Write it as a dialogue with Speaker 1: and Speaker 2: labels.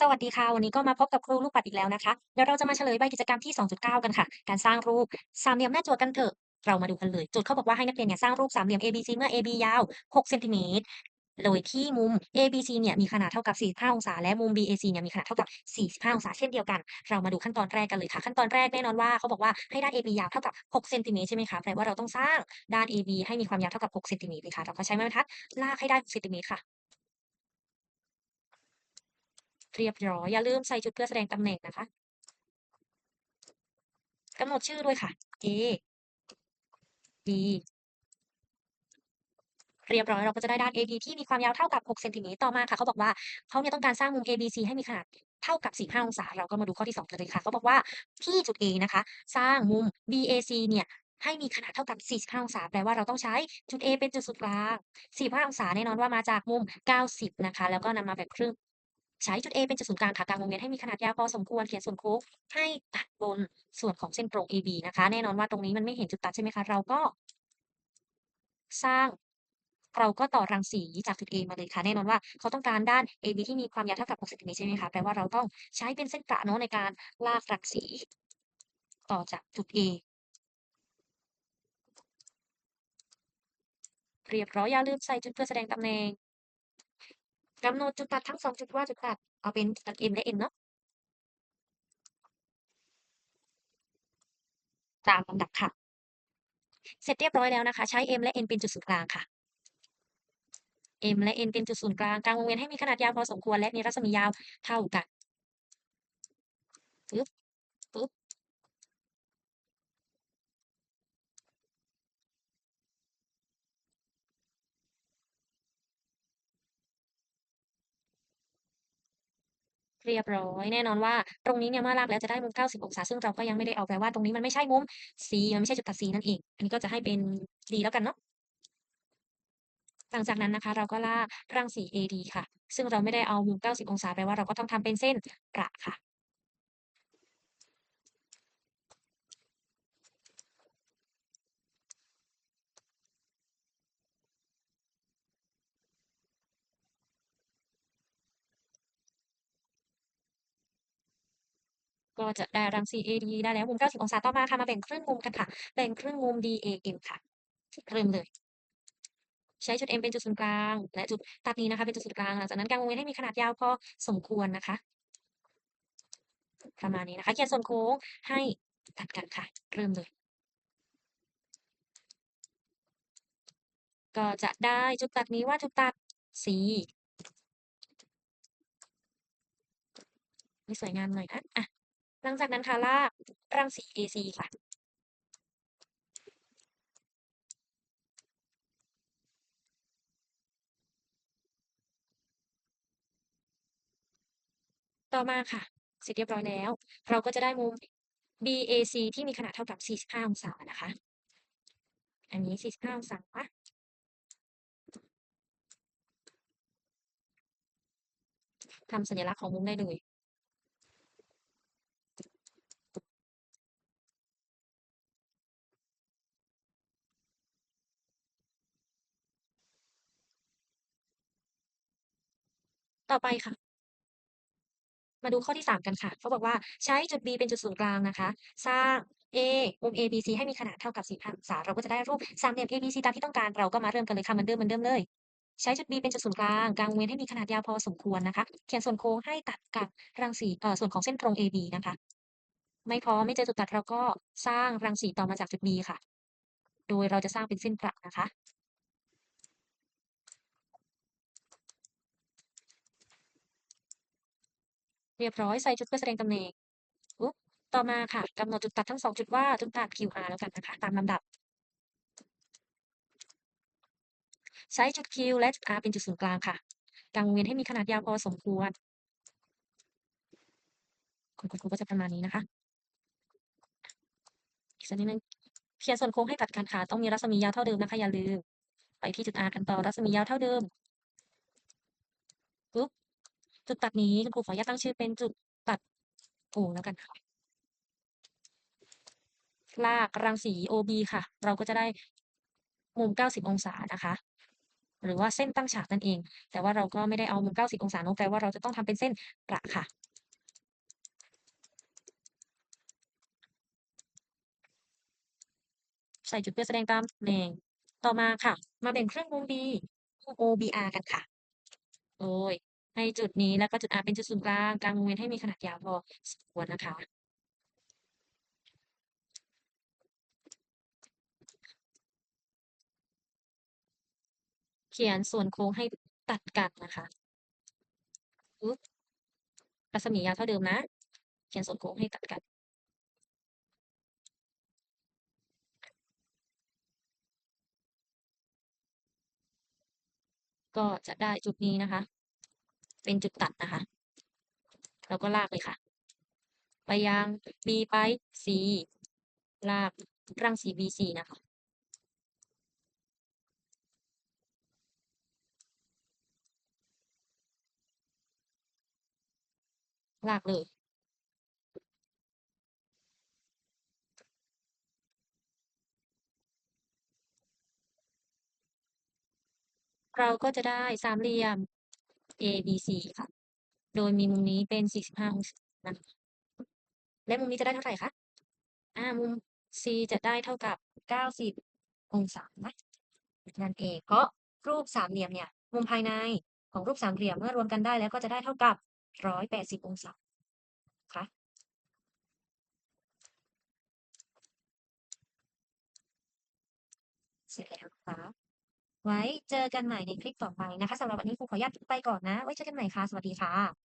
Speaker 1: สวัสดีค่ะ วันนี้ก็มาพบกับครูลูกปัดอีกแล้วนะคะ เดี๋ยวเราจะมาเฉลยใบกิจกรรมที่ 2.9 กันค่ะ การสร้างรูปสามเหลี่ยมหน้าจทย์กันเถอะ เรามาดูกันเลยโจทย์เขาบอกว่าให้นักเรียนเนี่ยสร้างรูปสามเหลี่ยม ABC เมื่อ AB ยาว 6 เซนติเมตร โดยที่มุม ABC เนี่ยมีขนาดเท่ากับ 45 องศา และมุม BAC เนี่ยมีขนาดเท่ากับ 45 องศาเช่นเดียวกัน เรามาดูขั้นตอนแรกกันเลยค่ะ ขั้นตอนแรกแน่นอนว่าเขาบอกว่าให้ด้าน AB ยาวเท่ากับ 6 เซนติเมตรใช่ไหมคะแปลว่าเราต้องสร้างด้าน AB ให้มีความยาวเท่ากับ 6 เซนติเมตรเลยค่ะ เราก็ใช้ไม้บรรทัดลากให้ได้ 6 เซนติเมตรค่ะ เรียบร้อย อย่าลืมใส่จุดเพื่อแสดงตำแหน่งนะคะกำหนดชื่อด้วยค่ะ A B เรียบร้อยเราก็จะได้ด้าน AB ที่มีความยาวเท่ากับ 6 เซนติเมตรต่อมาค่ะ เขาบอกว่าเขาเนี่ยต้องการสร้างมุม ABC ให้มีขนาดเท่ากับ 45 องศา เราก็มาดูข้อที่ 2 กันเลยค่ะ เขาบอกว่าที่จุด A นะคะ สร้างมุม BAC เนี่ยให้มีขนาดเท่ากับ 45 องศา แปลว่าเราต้องใช้จุด A เป็นจุดศูนย์กลาง 45 องศาแน่นอนว่ามาจากมุม 90 นะคะ แล้วก็นำมาแบ่งครึ่ง ใช้จุด A เป็นจุดศูนย์กลางค่ะกางวงเวียนให้มีขนาดยาวพอสมควรเขียนส่วนโค้งให้ตัดบนส่วนของเส้นตรง AB นะคะ แน่นอนว่าตรงนี้มันไม่เห็นจุดตัดใช่ไหมคะ เราก็ สร้างเราก็ต่อรังสีจากจุด A มาเลยค่ะ แน่นอนว่าเขาต้องการด้าน AB ที่มีความยาวเท่ากับ6เซนติเมตรใช่ไหมคะแปลว่าเราต้องใช้เป็นเส้นประเนาะในการลากรังสี ต่อจากจุด A เรียบร้อยอย่าลืมใส่จุดเพื่อแสดงตำแหน่ง กำหนดจุดตัดทั้ง2จุดว่าจุดตัดเอาเป็นจุดตัด M และ N เนาะตามลำดับค่ะ เสร็จเรียบร้อยแล้วนะคะ ใช้ M และ N เป็นจุดศูนย์กลางค่ะ M และ N เป็นจุดศูนย์กลางกลางวงเวียนให้มีขนาดยาวพอสมควรและมีรัศมียาวเท่ากันปึ๊บปึ๊บ เรียบร้อย แน่นอนว่าตรงนี้เนี่ยเมื่อลากแล้วจะได้มุม 90 องศา ซึ่งเราก็ยังไม่ได้เอาแปลว่าตรงนี้มันไม่ใช่มุม C มันไม่ใช่จุดตัด C นั่นเอง อันนี้ก็จะให้เป็น D แล้วกันเนาะหลังจากนั้นนะคะ เราก็ลากรังสี AD ค่ะ ซึ่งเราไม่ได้เอามุม 90 องศาแปลว่าเราก็ต้องทำเป็นเส้นประค่ะ ก็จะได้รังสี AD ได้แล้วมุม 90 องศาต่อมาค่ะมาแบ่งครึ่งมุมกันค่ะ แบ่งครึ่งมุม DAM ค่ะ เริ่มเลย ใช้จุด M เป็นจุดศูนย์กลาง และจุดตัดนี้นะคะ เป็นจุดศูนย์กลางหลังจากนั้นกางวงเวียนให้มีขนาดยาวพอสมควรนะคะ ประมาณนี้นะคะเขียนส่วนโค้งให้ตัดกันค่ะ เริ่มเลยก็จะได้จุดตัดนี้ว่าจุดตัด C ให้สวยงามหน่อยนะอะ หลังจากนั้นค่ะลากรังสี AC ค่ะต่อมาค่ะ เสร็จเรียบร้อยแล้ว เราก็จะได้มุม BAC ที่มีขนาดเท่ากับ 45 องศานะคะ อันนี้ 45 องศาทำสัญลักษณ์ของมุมได้เลย ต่อไปค่ะ มาดูข้อที่ 3 กันค่ะ เขาบอกว่าใช้จุด B เป็นจุดศูนย์กลางนะคะ สร้าง A มุม ABC ให้มีขนาดเท่ากับ45องศาเราก็จะได้รูปสามเหลี่ยม ABC ตามที่ต้องการเราก็มาเริ่มกันเลยค่ะเหมือนเดิมเหมือนเดิมเลย ใช้จุด B เป็นจุดศูนย์กลางกลางวงเวียนให้มีขนาดยาวพอสมควรนะคะ เขียนส่วนโค้งให้ตัดกับรังสีเอ่อส่วนของเส้นตรง AB นะคะ ไม่พอไม่เจอจุดตัดเราก็สร้างรังสีต่อมาจากจุด B ค่ะ โดยเราจะสร้างเป็นเส้นประนะคะ เรียบร้อยใส่จุดเพื่อแสดงตำแหน่งปุ๊บต่อมาค่ะกำหนดจุดตัดทั้ง2จุดว่าจุดตัด QR แล้วกันนะคะ ตามลำดับ ใช้จุด Q และจุด R เป็นจุดศูนย์กลางค่ะกางวงเวียนให้มีขนาดยาวพอสมควรคุณครูก็จะประมาณนี้นะคะอีกสักนิดนึ่งเขียนส่วนโค้งให้ตัดกันค่ะ ต้องมีรัศมียาวเท่าเดิมนะคะอย่าลืม ไปที่จุด R กันต่อรัศมียาวเท่าเดิม จุดตัดนี้คุณครูขออนุญาตตั้งชื่อเป็นจุดตัด O แล้วกันค่ะ ลากรังสี OB ค่ะ เราก็จะได้มุม 90 องศานะคะ หรือว่าเส้นตั้งฉากนั่นเอง แต่ว่าเราก็ไม่ได้เอามุม 90 องศาเนาะแปลว่าเราจะต้องทำเป็นเส้นประค่ะใส่จุดเพื่อแสดงตามตำแหน่งต่อมาค่ะ มาแบ่งเครึ่องวง B วง OBR กันค่ะ โดย ให้จุดนี้แล้วก็จุด R เป็นจุดศูนย์กลางกลางวงเวียนให้มีขนาดยาวพอสมควรนะคะ เขียนส่วนโค้งให้ตัดกันนะคะปึ๊บรัศมียาวเท่าเดิมนะ เขียนส่วนโค้งให้ตัดกันก็จะได้จุดนี้นะคะ เป็นจุดตัดนะคะ แล้วก็ลากเลยค่ะ ไปยัง B ไป C ลากรังสี BC นะคะ ลากเลยเราก็จะได้สามเหลี่ยม ABC ค่ะ โดยมีมุมนี้เป็น 45 องศานะและมุมนี้จะได้เท่าไหร่คะ?อ่า มุม C จะได้เท่ากับ 90 องศานะนั่นเอง เพราะรูปสามเหลี่ยมเนี่ย มุมภายในของรูปสามเหลี่ยมเมื่อรวมกันได้แล้วก็จะได้เท่ากับ 180 องศาคะเสร็จแล้วนะคะ ไว้เจอกันใหม่ในคลิปต่อไปนะคะสำหรับวันนี้ครูขออนุญาตไปก่อนนะ ไว้เจอกันใหม่ค่ะ สวัสดีค่ะ